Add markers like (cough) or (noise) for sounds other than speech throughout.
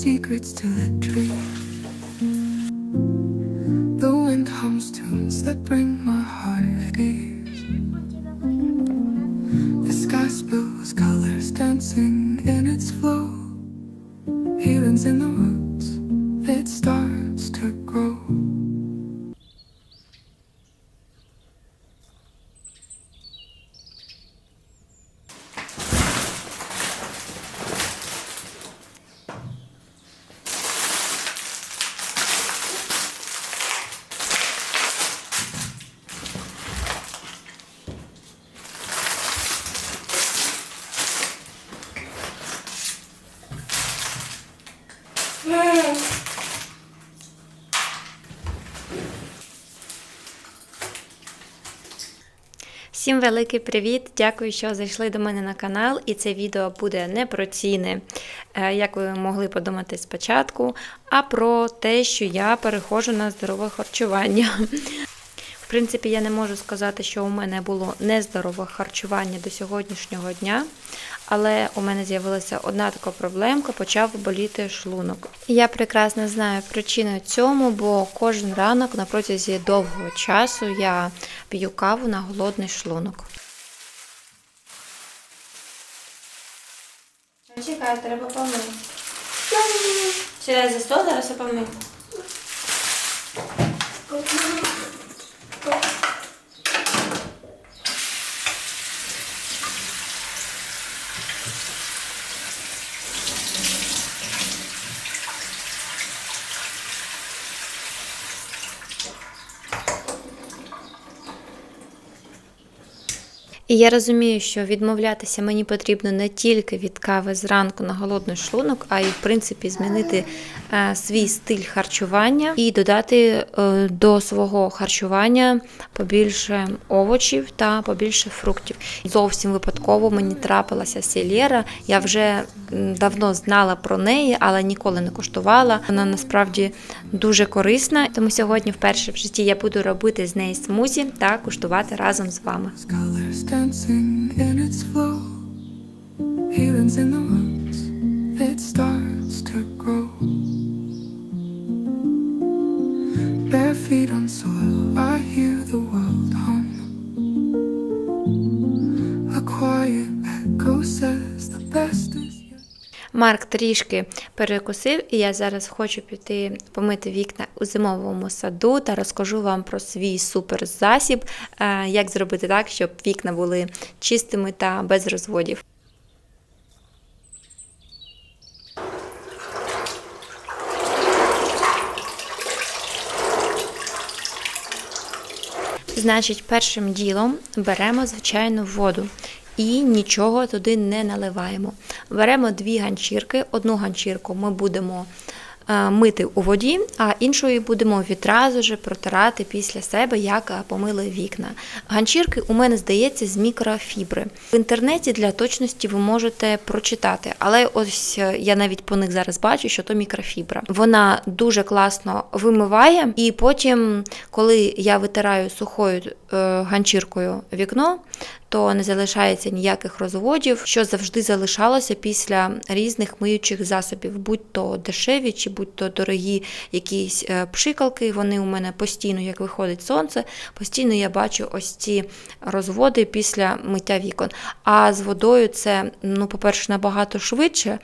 secrets to the tree. Всім великий привіт! Дякую, що зайшли до мене на канал. І це відео буде не про ціни, е, як ви могли подумати спочатку, а про те, що я перехожу на здорове харчування. В принципі, я не можу сказати, що у мене було нездорове харчування до сьогоднішнього дня, але у мене з'явилася одна така проблемка, почав боліти шлунок. І Я прекрасно знаю причину цьому, бо кожен ранок на протязі довгого часу я п'ю каву на голодний шлунок. Чекай, треба помити. Сідай за стол, зараз я помию. І я розумію, що відмовлятися мені потрібно не тільки від кави зранку на голодний шлунок, а й в принципі змінити е, свій стиль харчування і додати е, до свого харчування побільше овочів та побільше фруктів. Зовсім випадково мені трапилася селера. Я вже давно знала про неї, але ніколи не куштувала. Вона насправді дуже корисна. Тому сьогодні, вперше в житті, я буду робити з неї смузі та куштувати разом з вами. Dancing in its flow. Healing's in the roots, it starts to grow. Bare feet on soil, I hear Марк трішки перекусив, і я зараз хочу піти помити вікна у зимовому саду та розкажу вам про свій суперзасіб, е, як зробити так, щоб вікна були чистими та без розводів. Значить, першим ділом беремо звичайну воду і нічого туди не наливаємо. Беремо дві ганчірки. Одну ганчірку ми будемо е, мити у воді, а іншою будемо відразу же протирати після себе, як е, помили вікна. Ганчірки у мене здається з мікрофібри. В інтернеті для точності ви можете прочитати, але ось е, я навіть по них зараз бачу, що то мікрофібра. Вона дуже класно вимиває, і потім, коли я витираю сухою ганчіркою вікно, то не залишається ніяких розводів, що завжди залишалося після різних миючих засобів, будь то дешеві чи будь то дорогі якісь е, пшикалки. Вони у мене постійно, як виходить сонце, постійно я бачу ось ці розводи після миття вікон. А з водою це, ну, по-перше, набагато швидше.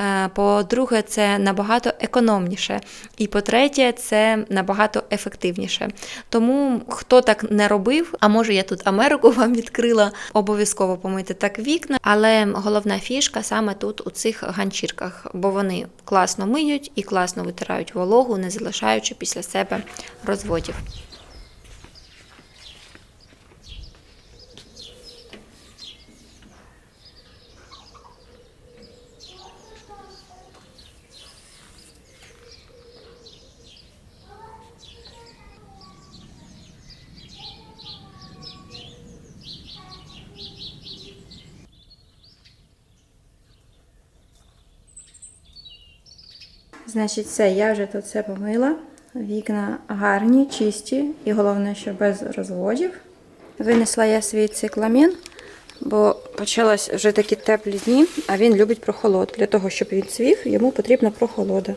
е, По-друге, це набагато економніше. І по-третє, це набагато ефективніше. Тому хто так не робив, а може я тут Америку (laughs) вам відкрила, обов'язково помити так вікна. Але головна фішка саме тут у цих ганчірках, бо вони класно миють і класно витирають вологу, не залишаючи після себе розводів. Значить, все, я вже тут все помила. Вікна гарні, чисті і головне, що без розводів. Винесла я свій цикламін, бо почалось вже такі теплі дні, а він любить прохолод. Для того, щоб він цвів, йому потрібна прохолода.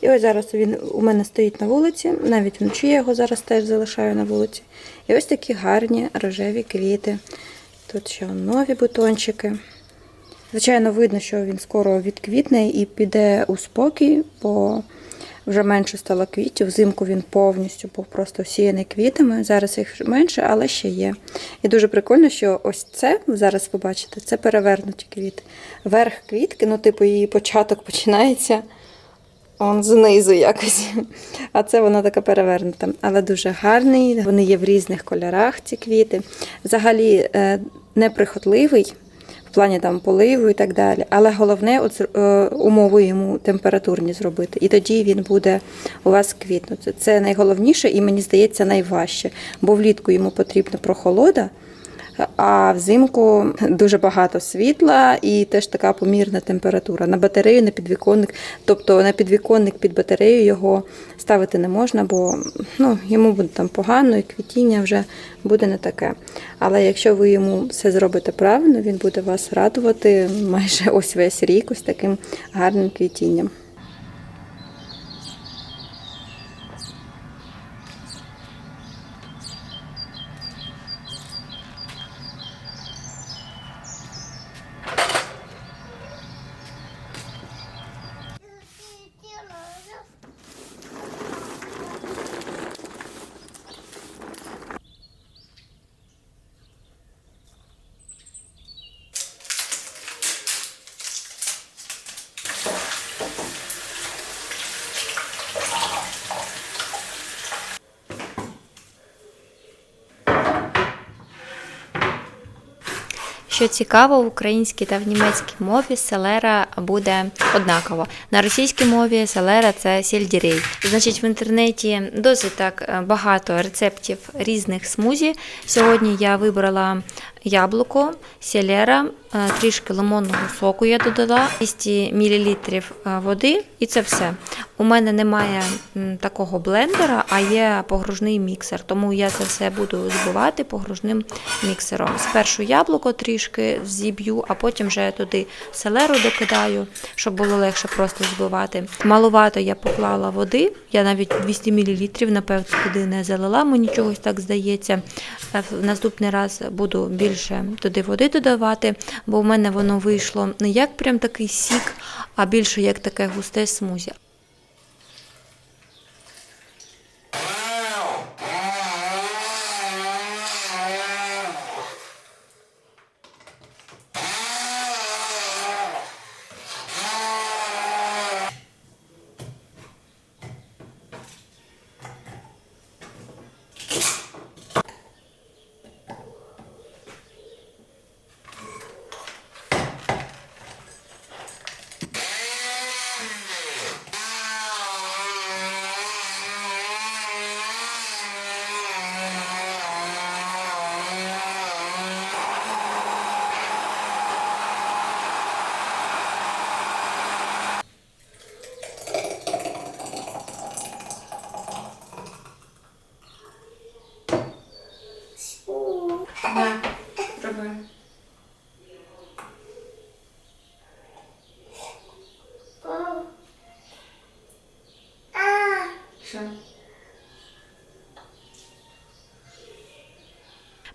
І ось зараз він у мене стоїть на вулиці, навіть вночі я його зараз теж залишаю на вулиці. І ось такі гарні рожеві квіти. Тут ще нові бутончики. Звичайно, видно, що він скоро відквітне і піде у спокій, бо вже менше стало квітів. Взимку він повністю був просто всіяний квітами. Зараз їх менше, але ще є. І дуже прикольно, що ось це зараз побачите, це перевернуті квіти. Верх квітки, ну, типу, її початок починається. Он знизу якось. А це вона така перевернута. Але дуже гарний. Вони є в різних кольорах, ці квіти. Взагалі е, неприхотливий плані там поливу і так далі. Але головне от, е, умови йому температурні зробити. І тоді він буде у вас квітнути. Це найголовніше і мені здається найважче, бо влітку йому потрібна прохолода. А взимку дуже багато світла і теж така помірна температура. На батарею, на підвіконник, тобто на підвіконник під батарею його ставити не можна, бо ну, йому буде там погано, і квітіння вже буде не таке. Але якщо ви йому все зробите правильно, він буде вас радувати майже ось весь рік, ось таким гарним квітінням. Що цікаво, в українській та в німецькій мові селера буде однаково. На російській мові селера це сельдірей. Значить, в інтернеті досить так е, багато рецептів різних смузі. Сьогодні я вибрала яблуко, селера, е, трішки лимонного соку я додала, 200 мл води, і це все. У мене немає такого блендера, а є погружний міксер, тому я це все буду збивати погружним міксером. Спершу яблуко трішки зіб'ю, а потім вже туди селеру докидаю, щоб було легше просто збивати. Малувато я поклала води, я навіть 200 мл, напевно, туди не залила, мені чогось так здається. Е, В наступний раз буду більше туди води додавати, бо в мене воно вийшло не як прям такий сік, а більше як таке густе смузі.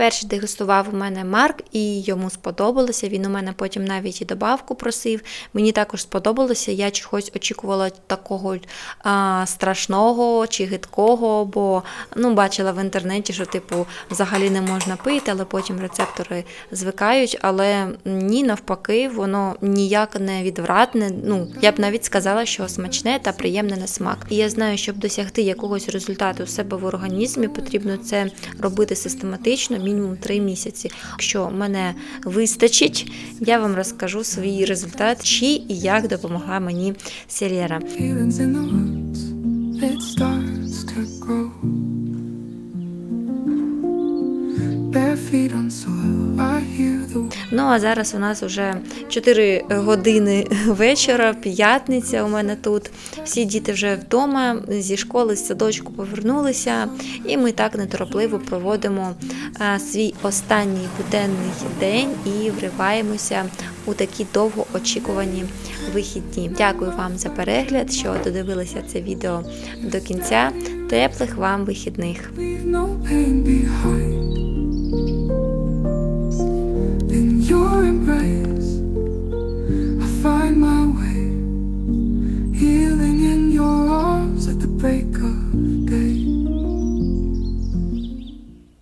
Перший дегустував у мене Марк, і йому сподобалося. Він у мене потім навіть і добавку просив. Мені також сподобалося. Я чогось очікувала такого а, страшного чи гидкого, бо ну, бачила в інтернеті, що типу взагалі не можна пити, але потім рецептори звикають. Але ні, навпаки, воно ніяк не відвратне. Ну, я б навіть сказала, що смачне та приємне на смак. І я знаю, щоб досягти якогось результату у себе в організмі, потрібно це робити систематично, мінімум 3 місяці. Якщо мене вистачить, я вам розкажу свій результат, чи і як допомогла мені селера. А зараз у нас вже 4 години вечора, п'ятниця у мене тут. Всі діти вже вдома, зі школи, з садочку повернулися, і ми так неторопливо проводимо свій останній буденний день і вриваємося у такі довгоочікувані вихідні. Дякую вам за перегляд, що додивилися це відео до кінця. Теплих вам вихідних!